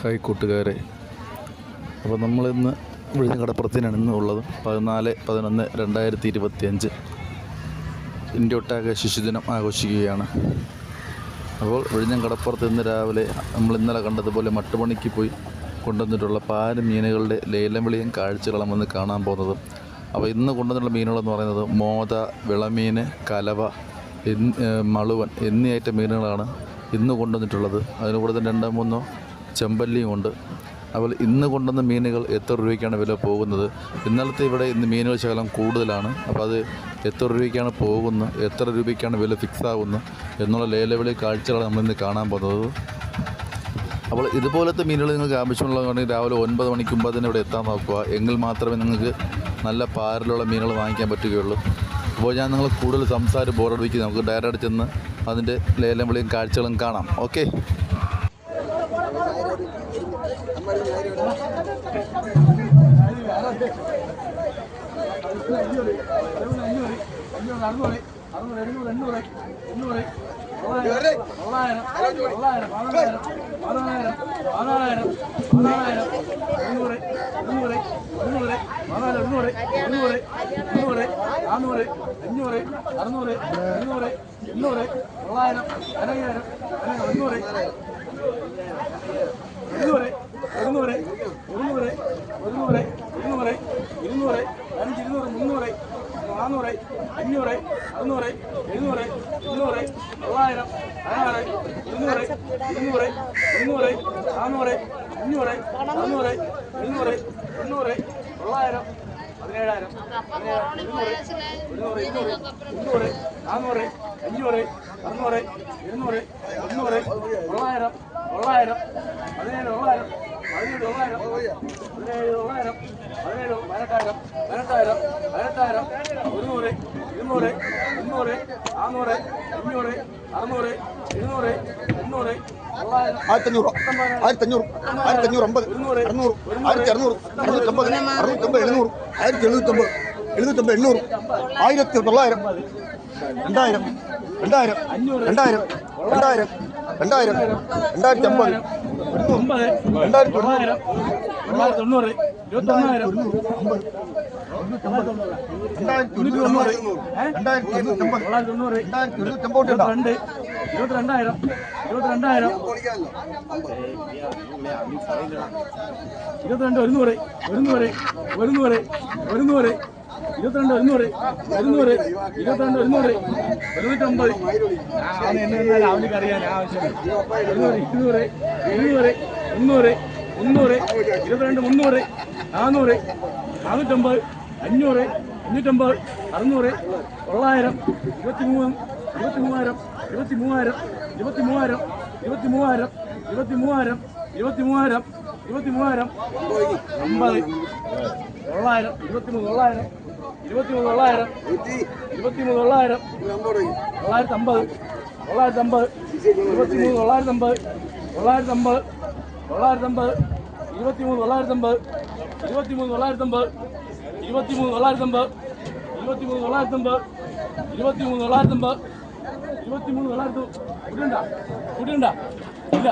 Hi കൂട്ടുകാരെ. അപ്പോൾ നമ്മളിന്ന് വിഴിഞ്ഞ കടപ്പുറത്തിനാണ് ഇന്ന് ഉള്ളത് പതിനാല് പതിനൊന്ന് രണ്ടായിരത്തി ഇരുപത്തി അഞ്ച് ഇന്ത്യ ഒട്ടാകെ ശിശുദിനം ആഘോഷിക്കുകയാണ്. അപ്പോൾ വിഴിഞ്ഞം കടപ്പുറത്ത് ഇന്ന് രാവിലെ നമ്മൾ ഇന്നലെ കണ്ടതുപോലെ മട്ടുപണിക്ക് പോയി കൊണ്ടുവന്നിട്ടുള്ള പാൽ മീനുകളുടെ ലേലം വിളിയും കാഴ്ചകളും വന്ന് കാണാൻ പോകുന്നത്. അപ്പോൾ ഇന്ന് കൊണ്ടുവന്നിട്ടുള്ള മീനുകളെന്ന് പറയുന്നത് മോത വിളമീൻ കലവ മളുവൻ എന്നീ ഐറ്റം മീനുകളാണ് ഇന്ന് കൊണ്ടുവന്നിട്ടുള്ളത്. അതിന് കൂടുതൽ രണ്ടോ മൂന്നോ ചെമ്പല്ലിയും ഉണ്ട് അതുപോലെ ഇന്ന് കൊണ്ടുവന്ന മീനുകൾ എത്ര രൂപയ്ക്കാണ് വില പോകുന്നത്? ഇന്നലത്തെ ഇവിടെ ഇന്ന് മീനുകൾ ശകലം കൂടുതലാണ്. അപ്പോൾ അത് എത്ര രൂപയ്ക്കാണ് പോകുന്നത് എത്ര രൂപയ്ക്കാണ് വില ഫിക്സ് ആകുന്നത് എന്നുള്ള ലേലവിളി കാഴ്ചകളാണ് നമ്മളിന്ന് കാണാൻ പോകുന്നത്. അപ്പോൾ ഇതുപോലത്തെ മീനുകൾ നിങ്ങൾക്ക് ആവശ്യമുള്ളതാണെങ്കിൽ രാവിലെ ഒൻപത് മണിക്ക് മുമ്പ് തന്നെ ഇവിടെ എത്താൻ നോക്കുക. എങ്കിൽ മാത്രമേ നിങ്ങൾക്ക് നല്ല പാരലുള്ള മീനുകൾ വാങ്ങിക്കാൻ പറ്റുകയുള്ളൂ. അപ്പോൾ ഞാൻ നിങ്ങൾ കൂടുതൽ സംസാരം ബോറടിപ്പിക്കുക നമുക്ക് ഡയറക്റ്റ് ചെന്ന് അതിന്റെ ലേലം വിളിയും കാഴ്ചകളും കാണാം. ഓക്കെ. അറുന്നൂറ് അറുന്നൂറ് എഴുന്നൂറ് എണ്ണൂറ് എണ്ണൂറ് தொள்ளாயிரம் தொள்ளாயிரம் பதினாயிரம் பதினாயிரம் பதினாயிரம் பதினாயிரம் எண்ணூறு எண்ணூறு எண்ணூறு பதினாயிரம் எண்ணூறு எண்ணூறு எண்ணூறு நானூறு அஞ்சூறு அறுநூறு எண்ணூறு எண்ணூறு தொள்ளாயிரம் பதினாயிரம் எண்ணூறு எண்ணூறு ഇരുന്നൂറ് ഇരുന്നൂറ് ഒരുന്നൂറ് ഇരുന്നൂറ് ഇരുന്നൂറ് അഞ്ച് ഇരുന്നൂറ് മുന്നൂറ് നാന്നൂറ് അഞ്ഞൂറ് അറുന്നൂറ് എഴുന്നൂറ് ഇരുന്നൂറ് തൊള്ളായിരം അഞ്ഞൂറ് ഇരുന്നൂറ് ഇരുന്നൂറ് ഇരുന്നൂറ് നാന്നൂറ് അഞ്ഞൂറ് അറുന്നൂറ് എഴുന്നൂറ് എണ്ണൂറ് തൊള്ളായിരം പതിനേഴായിരം ഇരുന്നൂറ് ഇരുന്നൂറ് ഇരുന്നൂറ് മുന്നൂറ് നാന്നൂറ് അഞ്ഞൂറ് അറുന്നൂറ് ഇരുന്നൂറ് മുന്നൂറ് തൊള്ളായിരം തൊള്ളായിരം പതിനേഴ് തൊള്ളായിരം പതിനേഴ് തൊള്ളായിരം പതിനേഴ് തൊള്ളായിരം പതിനേഴ് പതിനെട്ടായിരം പതിനെട്ടായിരം പതിനെട്ടായിരം ഒരുന്നൂറ് ഇരുന്നൂറ് മുന്നൂറ് നാന്നൂറ് അഞ്ഞൂറ് അറുന്നൂറ് ഇരുന്നൂറ് എണ്ണൂറ് ആയിരത്തഞ്ഞൂറ്. ആയിരത്തഞ്ഞൂറ്. ആയിരത്തഞ്ഞൂറ് അമ്പത്. അറുന്നൂറ്. ആയിരത്തി അറുന്നൂറ് അറുന്നൂറ്റമ്പത്. അറുന്നൂറ്റമ്പത് എഴുന്നൂറ്. ആയിരത്തി എഴുന്നൂറ്റമ്പത് എഴുന്നൂറ്റമ്പത് ആയിരത്തി തൊള്ളായിരം രണ്ടായിരം. രണ്ടായിരം. രണ്ടായിരം. രണ്ടായിരം. രണ്ടായിരം. രണ്ടായിരത്തി അമ്പത് രണ്ടായിരത്തി തൊണ്ണൂറ് ഇരുപത്തിരണ്ടായിരം. ഇരുപത്തിരണ്ടായിരം. ഇരുപത്തിരണ്ട് ഒരുന്നൂറ്. ഒരുന്നൂറ്. ഒരുന്നൂറ്. ഒരുന്നൂറ്. ഇരുപത്തിരണ്ട് ഒരുന്നൂറ് ഒരുന്നൂറ് ഇരുപത്തിരണ്ട് ഒരുന്നൂറ് ഒരുന്നൂറ്റമ്പത് എന്നാൽ അവനിക്ക് അറിയാൻ ആവശ്യം ഇരുന്നൂറ് ഇരുന്നൂറ് ഇരുന്നൂറ് മുന്നൂറ് മുന്നൂറ് ഇരുപത്തിരണ്ട് മുന്നൂറ് നാന്നൂറ് നാനൂറ്റമ്പത് അഞ്ഞൂറ് അഞ്ഞൂറ്റമ്പത് അറുന്നൂറ് തൊള്ളായിരം ഇരുപത്തി മൂന്ന് ഇരുപത്തി മൂവായിരം ഇരുപത്തി മൂവായിരം ഇരുപത്തി മൂവായിരം ഇരുപത്തി മൂവായിരം ഇരുപത്തി മൂവായിരം ഇരുപത്തി മൂവായിരം ഇരുപത്തി മൂവായിരം അമ്പത് തൊള്ളായിരം ഇരുപത്തി മൂന്ന് തൊള്ളായിരം ഇരുപത്തി മൂന്ന് തൊള്ളായിരം. ഇരുപത്തി മൂന്ന് തൊള്ളായിരം തൊള്ളായിരത്തി അമ്പത് തൊള്ളായിരത്തി അമ്പത് ഇരുപത്തി മൂന്ന് തൊള്ളായിരത്തി അമ്പത് തൊള്ളായിരത്തി അമ്പത് തൊള്ളായിരത്തി അമ്പത് ഇരുപത്തി മൂന്ന് തൊള്ളായിരത്തി അമ്പത് ഇരുപത്തി തൊള്ളായിരത്തി അമ്പത് ഇരുപത്തി തൊള്ളായിരത്തി അമ്പത് ഇരുപത്തി തൊള്ളായിരത്തി അമ്പത് ഇരുപത്തി തൊള്ളായിരത്തി അമ്പത് ഇരുപത്തി തൊള്ളായിരത്തി കൂട്ടിയുണ്ട കൂട്ടിയുണ്ട ഇല്ല.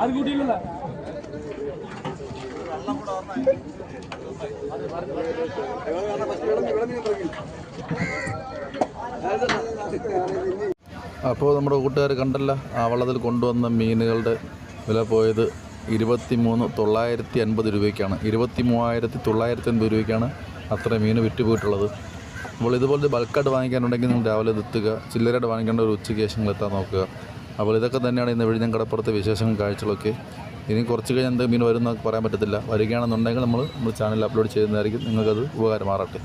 അത് കൂട്ടിയില്ലല്ല. അപ്പോൾ നമ്മുടെ കൂട്ടുകാർ കണ്ടല്ല ആ വള്ളത്തിൽ കൊണ്ടുവന്ന മീനുകളുടെ വില പോയത് ഇരുപത്തി മൂന്ന് തൊള്ളായിരത്തി അൻപത് രൂപയ്ക്കാണ്. ഇരുപത്തി മൂവായിരത്തി തൊള്ളായിരത്തി അൻപത് രൂപയ്ക്കാണ് അത്ര മീൻ വിറ്റ് പോയിട്ടുള്ളത് അപ്പോൾ ഇതുപോലെ ബൾക്കായിട്ട് വാങ്ങിക്കാനുണ്ടെങ്കിൽ നിങ്ങൾ രാവിലെ എത്തുക ചില്ലറയായിട്ട് വാങ്ങിക്കേണ്ട ഒരു ഉച്ചയ്ക്ക് ശേഷം എത്താൻ നോക്കുക. അപ്പോൾ ഇതൊക്കെ തന്നെയാണ് ഇന്ന് വിഴിഞ്ഞം കടപ്പുറത്തെ വിശേഷങ്ങൾ കാഴ്ചകളൊക്കെ. ഇനി കുറച്ച് കഴിഞ്ഞ് എന്തെങ്കിലും മീൻ വരും എന്ന് പറയാൻ പറ്റത്തില്ല. വരികയാണെന്നുണ്ടെങ്കിൽ നമ്മൾ നമ്മൾ ചാനലിൽ അപ്ലോഡ് ചെയ്യുന്നതായിരിക്കും. നിങ്ങൾക്കത് ഉപകാരമാറട്ടെ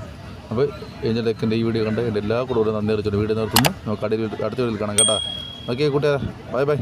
അപ്പോൾ ഏഞ്ചൽ ടെക്കിന്റെ ഈ വീഡിയോ കണ്ട് എന്റെ എല്ലാ കൂടെ നന്ദി അറിയിച്ചു വീഡിയോ നിർത്തുന്നു. നമുക്ക് അടുത്ത വീഡിയോയിൽ കാണാം കേട്ടോ. ഓക്കെ കൂട്ടുകാരാ. Bye bye.